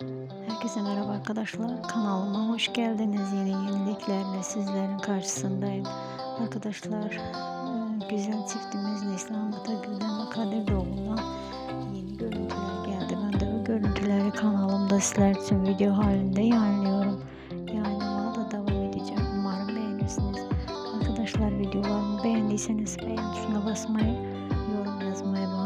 Herkese merhaba arkadaşlar. Kanalıma hoş geldiniz. Yeni yeniliklerle sizlerin karşısındayım. Arkadaşlar e, güzel çiftimiz Neslihan Atagül'den ve Kadir Doğulu'ndan yeni görüntüler geldi. Ben de bu görüntüleri kanalımda sizler için video halinde yayınlıyorum. Yayınlamaya da devam edeceğim. Umarım beğenirsiniz. Arkadaşlar videolarımı beğendiyseniz beğen tuşuna basmayı, yorum yazmayı ve